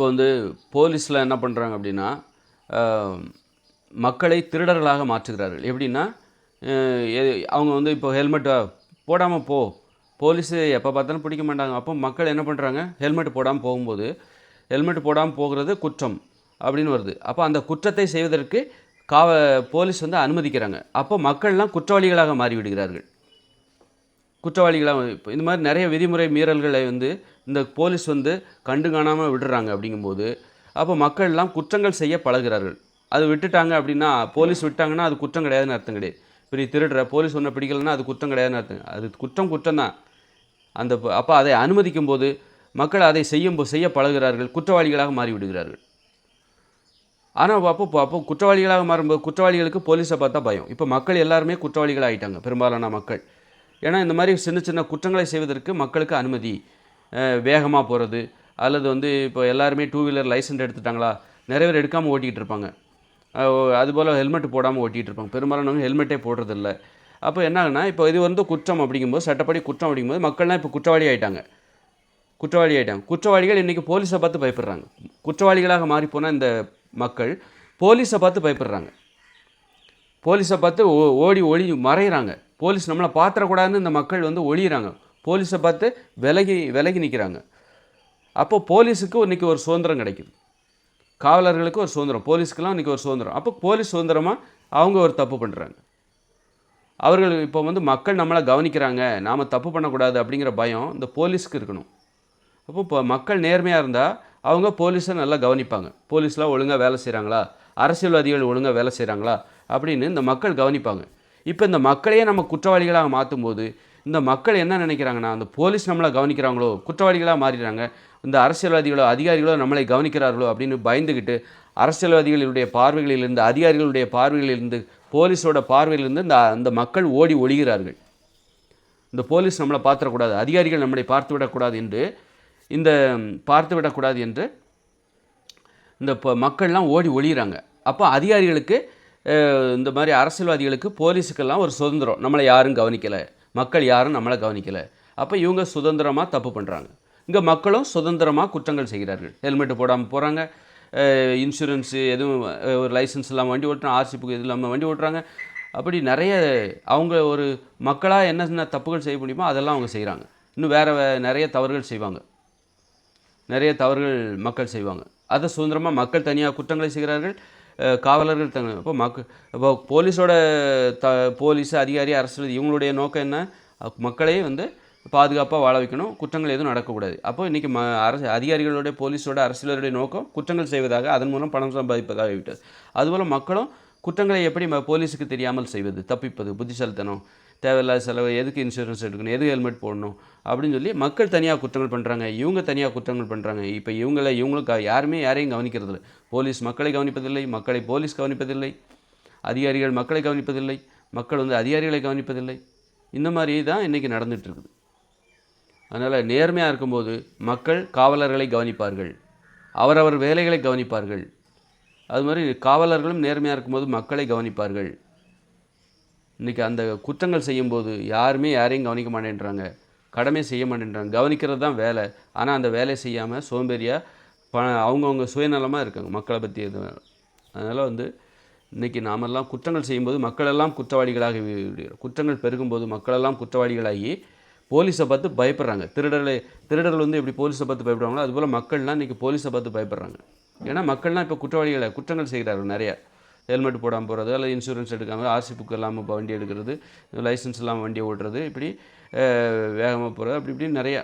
இப்போ வந்து போலீஸில் என்ன பண்ணுறாங்க அப்படின்னா மக்களை திருடர்களாக மாற்றுகிறார்கள். எப்படின்னா எ- அவங்க வந்து இப்போ ஹெல்மெட்டை போடாமல் போ. போலீஸு எப்போ பார்த்தாலும் பிடிக்க மாட்டாங்க. அப்போ மக்கள் என்ன பண்ணுறாங்க ஹெல்மெட் போடாமல் போகும்போது ஹெல்மெட் போடாமல் போகிறது குற்றம் அப்படின்னு வருது. அப்போ அந்த குற்றத்தை செய்வதற்கு காவ போலீஸ் வந்து அனுமதிக்கிறாங்க. அப்போ மக்கள்லாம் குற்றவாளிகளாக மாறிவிடுகிறார்கள். குற்றவாளிகளாக இப்போ இந்த மாதிரி நிறைய விதிமுறை மீறல்களை வந்து இந்த போலீஸ் வந்து கண்டு காணாமல் விடுறாங்க அப்படிங்கும்போது அப்போ மக்கள்லாம் குற்றங்கள் செய்ய பழகிறார்கள். அது விட்டுட்டாங்க அப்படின்னா போலீஸ் விட்டாங்கன்னா அது குற்றம் கிடையாதுன்னு அர்த்தம் கிடையாது. இப்போ நீ திருடுற போலீஸ் ஒன்றை பிடிக்கலன்னா அது குற்றம் கிடையாதுன்னு அர்த்தம் அது குற்றம் குற்றம் தான். அந்த அப்போ அதை அனுமதிக்கும் போது மக்கள் அதை செய்யும் செய்ய பழகிறார்கள் குற்றவாளிகளாக மாறிவிடுகிறார்கள். ஆனால் அப்போ அப்போ குற்றவாளிகளாக மாறும்போது குற்றவாளிகளுக்கு போலீஸை பார்த்தா பயம். இப்போ மக்கள் எல்லாருமே குற்றவாளிகள் ஆகிட்டாங்க பெரும்பாலான மக்கள். ஏன்னா இந்த மாதிரி சின்ன சின்ன குற்றங்களை செய்வதற்கு மக்களுக்கு அனுமதி வேகமாக போகிறது அல்லது வந்து இப்போ எல்லாருமே டூ வீலர் லைசன்ஸ் எடுத்துட்டாங்களா நிறைய பேர் எடுக்காமல் ஓட்டிகிட்டு இருப்பாங்க. அதுபோல் ஹெல்மெட் போடாமல் ஓட்டிகிட்டு இருப்பாங்க. பெரும்பாலானவங்க ஹெல்மெட்டே போடுறதில்ல. அப்போ என்ன இப்போ இது வந்து குற்றம் அப்படிங்கும்போது சட்டப்படி குற்றம் அப்படிங்கும்போது மக்கள்லாம் இப்போ குற்றவாளி ஆயிட்டாங்க. குற்றவாளி ஆயிட்டாங்க. குற்றவாளிகள் இன்றைக்கி போலீஸை பார்த்து பயப்படுறாங்க. குற்றவாளிகளாக மாறிப்போனால் இந்த மக்கள் போலீஸை பார்த்து பயப்படுறாங்க. போலீஸை பார்த்து ஓ- ஓடி ஒளி மறையிறாங்க. போலீஸ் நம்மளை பார்த்துடக்கூடாதுன்னு இந்த மக்கள் வந்து ஒளியிறாங்க. போலீஸை பார்த்து விலகி விலகி நிற்கிறாங்க அப்போது போலீஸுக்கு இன்றைக்கி ஒரு சுதந்திரம் கிடைக்குது. காவலர்களுக்கு ஒரு சுதந்திரம் போலீஸுக்கெல்லாம் இன்றைக்கி ஒரு சுதந்திரம். அப்போ போலீஸ் சுதந்திரமாக அவங்க ஒரு தப்பு பண்ணுறாங்க அவர்கள் இப்போ வந்து மக்கள் நம்மளை கவனிக்கிறாங்க நாம் தப்பு பண்ணக்கூடாது அப்படிங்கிற பயம் இந்த போலீஸ்க்கு இருக்கணும். அப்போ இப்போ மக்கள் நேர்மையாக இருந்தால் அவங்க போலீஸை நல்லா கவனிப்பாங்க. போலீஸ்லாம் ஒழுங்காக வேலை செய்கிறாங்களா அரசியல்வாதிகள் ஒழுங்காக வேலை செய்கிறாங்களா அப்படின்னு இந்த மக்கள் கவனிப்பாங்க. இப்போ இந்த மக்களையே நம்ம குற்றவாளிகளாக மாற்றும் போது இந்த மக்கள் என்ன நினைக்கிறாங்கன்னா அந்த போலீஸ் நம்மளை கவனிக்கிறாங்களோ குற்றவாளிகளாக மாறிடுறாங்க இந்த அரசியல்வாதிகளோ அதிகாரிகளோ நம்மளை கவனிக்கிறார்களோ அப்படின்னு பயந்துக்கிட்டு அரசியல்வாதிகளுடைய பார்வைகளிலிருந்து அதிகாரிகளுடைய பார்வைகளிலிருந்து போலீஸோட பார்வையிலிருந்து இந்த அந்த மக்கள் ஓடி ஒழிகிறார்கள் இந்த போலீஸ் நம்மளை பார்த்துடக்கூடாது அதிகாரிகள் நம்மளை பார்த்து விடக்கூடாது என்று இந்த பார்த்து விடக்கூடாது என்று இந்த மக்கள்லாம் ஓடி ஒழிகிறாங்க அப்போ அதிகாரிகளுக்கு இந்த மாதிரி அரசியல்வாதிகளுக்கு போலீஸுக்கெல்லாம் ஒரு சுதந்திரம். நம்மளை யாரும் கவனிக்கலை. மக்கள் யாரும் நம்மளை கவனிக்கலை. அப்போ இவங்க சுதந்திரமாக தப்பு பண்ணுறாங்க இங்கே மக்களும் சுதந்திரமாக குற்றங்கள் செய்கிறார்கள். ஹெல்மெட் போடாமல் போகிறாங்க இன்சூரன்ஸு எதுவும் ஒரு லைசன்ஸ் இல்லாமல் வண்டி ஓட்டுறாங்க ஆர்சி புக் இது இல்லாமல் வண்டி ஓட்டுறாங்க. அப்படி நிறைய அவங்க ஒரு மக்களாக என்னென்ன தப்புகள் செய்ய முடியுமோ அதெல்லாம் அவங்க செய்கிறாங்க இன்னும் வேறு நிறைய தவறுகள் செய்வாங்க. நிறைய தவறுகள் மக்கள் செய்வாங்க. அதை சுதந்திரமாக மக்கள் தனியாக குற்றங்களை செய்கிறார்கள். காவலர்கள் தங்க இப்போ மக் இப்போ போலீஸோட த போலீஸ் அதிகாரி அரசு இவங்களுடைய நோக்கம் என்ன? மக்களையே வந்து பாதுகாப்பாக வாழ வைக்கணும். குற்றங்கள் எதுவும் நடக்கக்கூடாது. அப்போ இன்றைக்கி ம அரசு அதிகாரிகளுடைய போலீஸோட அரசியலருடைய நோக்கம் குற்றங்கள் செய்வதாக அதன் மூலம் பணம் சம்பாதிப்பதாக விட்டது. அதுபோல் மக்களும் குற்றங்களை எப்படி ம- போலீஸுக்கு தெரியாமல் செய்வது தப்பிப்பது புத்திசாலித்தனம் தேவையில்லாத செலவு எதுக்கு இன்சூரன்ஸ் எடுக்கணும் எதுக்கு ஹெல்மெட் போடணும் அப்படின்னு சொல்லி மக்கள் தனியாக குற்றங்கள் பண்ணுறாங்க இவங்க தனியாக குற்றங்கள் பண்ணுறாங்க இப்போ இவங்களை இவங்களுக்கு யாருமே யாரையும் கவனிக்கிறதில்ல போலீஸ் மக்களை கவனிப்பதில்லை மக்களை போலீஸ் கவனிப்பதில்லை அதிகாரிகள் மக்களை கவனிப்பதில்லை மக்கள் வந்து அதிகாரிகளை கவனிப்பதில்லை. இந்த மாதிரி தான் இன்றைக்கி நடந்துகிட்ருக்குது இருக்குது. அதனால் நேர்மையாக இருக்கும்போது மக்கள் காவலர்களை கவனிப்பார்கள். அவரவர் வேலைகளை கவனிப்பார்கள். அது மாதிரி காவலர்களும் நேர்மையாக இருக்கும்போது மக்களை கவனிப்பார்கள். இன்றைக்கி அந்த குற்றங்கள் செய்யும்போது யாருமே யாரையும் கவனிக்க மாட்டேன்றாங்க. கடமை செய்ய மாட்டேன்றாங்க. கவனிக்கிறது தான் வேலை. ஆனால் அந்த வேலையை செய்யாமல் சோம்பேறியாக ப அவங்கவுங்க சுயநலமாக இருக்காங்க மக்களை பற்றி எது அதனால் வந்து இன்றைக்கி நாமெல்லாம் குற்றங்கள் செய்யும்போது மக்களெல்லாம் குற்றவாளிகளாக குற்றங்கள் பெருகும்போது மக்களெல்லாம் குற்றவாளிகளாகி போலீஸை பார்த்து பயப்படுறாங்க. திருடர்களை திருடர்கள் வந்து எப்படி போலீஸை பார்த்து பயப்படுறாங்களோ அதுபோல் மக்கள்லாம் இன்றைக்கி போலீஸை பார்த்து பயப்படுறாங்க. ஏன்னா மக்கள்லாம் இப்போ குற்றவாளிகளை குற்றங்கள் செய்கிறார்கள் நிறையா. ஹெல்மெட் போடாமல் போகிறது அல்லது இன்சூரன்ஸ் எடுக்காமல் ஆர்சி புக் இல்லாமல் இப்போ வண்டி எடுக்கிறது லைசன்ஸ் இல்லாமல் வண்டியை ஓட்டுறது இப்படி வேகமாக போகிறது அப்படி இப்படி நிறையா